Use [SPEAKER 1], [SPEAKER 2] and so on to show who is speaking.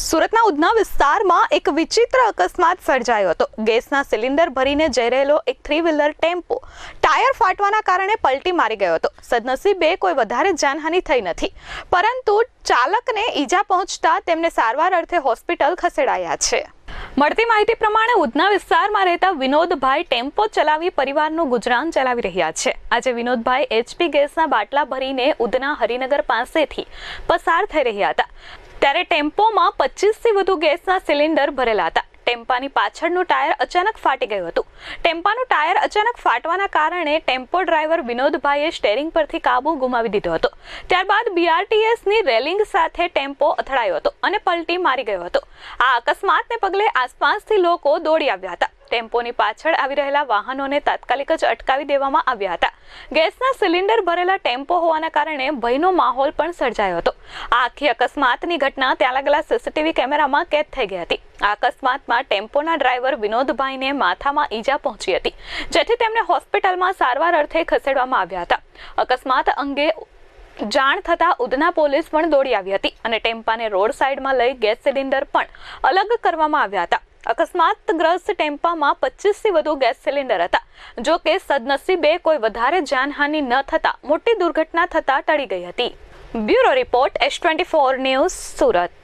[SPEAKER 1] સુરતના ઉધના વિસ્તારમાં એક વિચિત્ર અકસ્માત સર્જાયો હતો. ગેસના સિલિન્ડર ભરીને જઈ રહેલો એક થ્રી વ્હીલર ટેમ્પો ટાયર ફાટવાના કારણે પલટી મારી ગયો હતો. સદનસીબે કોઈ વધારે જાનહાનિ થઈ નથી. પરંતુ ચાલકને ઈજા પહોંચતા તેમને સારવાર અર્થે હોસ્પિટલ ખસેડાયા છે. મળતી માહિતી પ્રમાણે ઉધના વિસ્તારમાં રહેતા વિનોદભાઈ ટેમ્પો ચલાવી પરિવારનું ગુજરાન ચલાવી રહ્યા છે. આજે વિનોદભાઈ એચપી ગેસના બાટલા ભરીને ઉધના હરિનગર પાસેથી પસાર થઈ રહ્યા હતા. ત્યારે ટેમ્પોમાં પચીસથી વધુ ગેસના સિલિન્ડર ભરેલા હતા. ટેમ્પાની પાછળનું ટાયર અચાનક ફાટી ગયું હતું. ટેમ્પાનું ટાયર અચાનક ફાટવાના કારણે ટેમ્પો ડ્રાઈવર વિનોદભાઈએ સ્ટેરિંગ પરથી કાબુ ગુમાવી દીધો હતો. ત્યારબાદ બીઆરટીએસની રેલિંગ સાથે ટેમ્પો અથડાયો હતો અને પલટી મારી ગયો હતો. આ અકસ્માતને પગલે આસપાસથી લોકો દોડી આવ્યા હતા. ટેમ્પોની પાછળ આવી રહેલા વાહનોને તાત્કાલિક જ અટકાવી દેવામાં આવ્યા હતા. ગેસના સિલિન્ડર ભરેલા ટેમ્પો હોવાના કારણે ભયનો માહોલ પણ સર્જાયો હતો. આ આખી અકસ્માતની ઘટના ત્યાં લાગેલા સીસીટીવી કેમેરામાં કેદ થઈ ગઈ હતી. આ અકસ્માતમાં ટેમ્પોના ડ્રાઈવર વિનોદભાઈને માથામાં ઈજા પહોંચી હતી, જેથી તેમને હોસ્પિટલમાં સારવાર અર્થે ખસેડવામાં આવ્યા હતા. અકસ્માત અંગે જાણ થતાં ઉધના પોલીસ પણ દોડી આવી હતી અને ટેમ્પાને રોડ સાઈડમાં લઈ ગેસ સિલિન્ડર પણ અલગ કરવામાં આવ્યા હતા. અકસ્માતગ્રસ્ત ટેમ્પામાં પચીસથી વધુ ગેસ સિલિન્ડર હતા. જો કે સદનસીબે કોઈ વધારે જાનહાનિ ન થતાં મોટી દુર્ઘટના થતાં ટળી ગઈ હતી. Bureau report S twenty four news Surat.